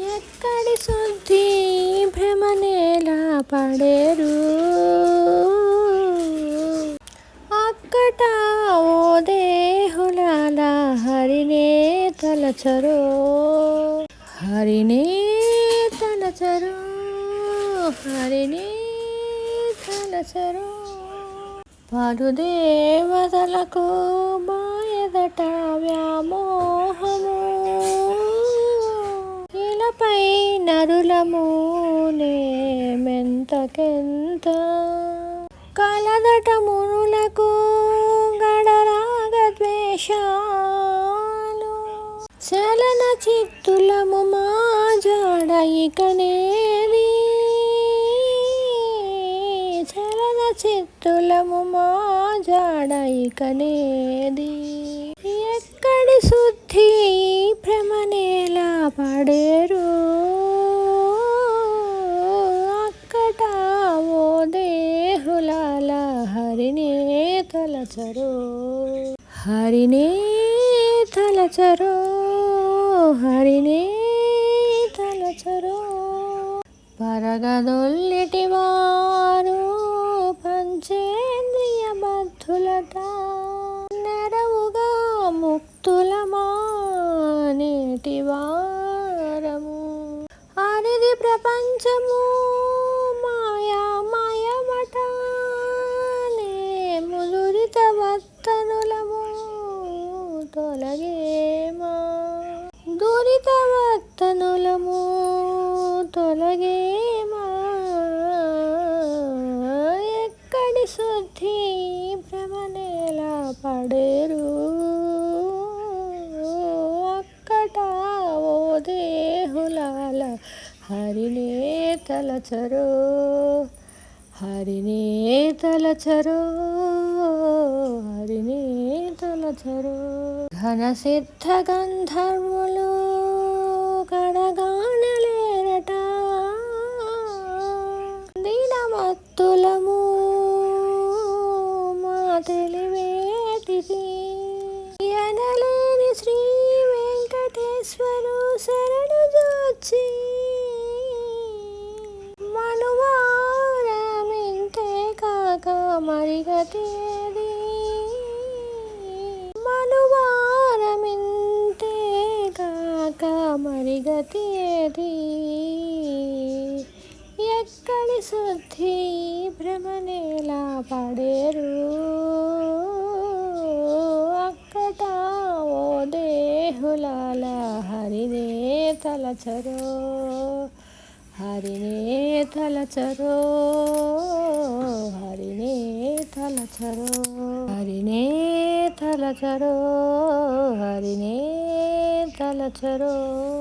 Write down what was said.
ఎక్కడి శుద్ధి భ్రమనేలా పడేరు? అక్కట ఓ దేహులాల హరినే తలచరు. హరినే తలచరు హరినే తలచరు. పలు దేవతలకు మాయదట వ్యామో నరులమునే మెంతకెంత? కలదట మునులకు గడరాగ ద్వేషాలు చలన చిత్తులము మా జాడ చలన చిత్తులము మా జాడ హరినే తలచరో. హరినే తలచరు. హరినే తలచరు. పరగదొల్లిటి వారు పంచేంద్రియ బద్ధులట నెరవుగా ముక్తులమా నేటి వారము అనిది ప్రపంచము తొలగేమా? దురిత వర్తనులము తొలగేమా? ఎక్కడి శుద్ధి భ్రమనేలా పడేరు? అక్కట ఓ దేహులాల హరినే తలచరు. హరినే తలచరు. హరినే తలచరు. ఘన మరిగతేది ఎక్కడి శుద్ధి భ్రమనేలా పడేరు అక్కట ఓ దేహులాల హరినే తలచరు. హరినే తలచరు. హరినే తలచరు. హరినే తలచరు. హరినే తలచరు.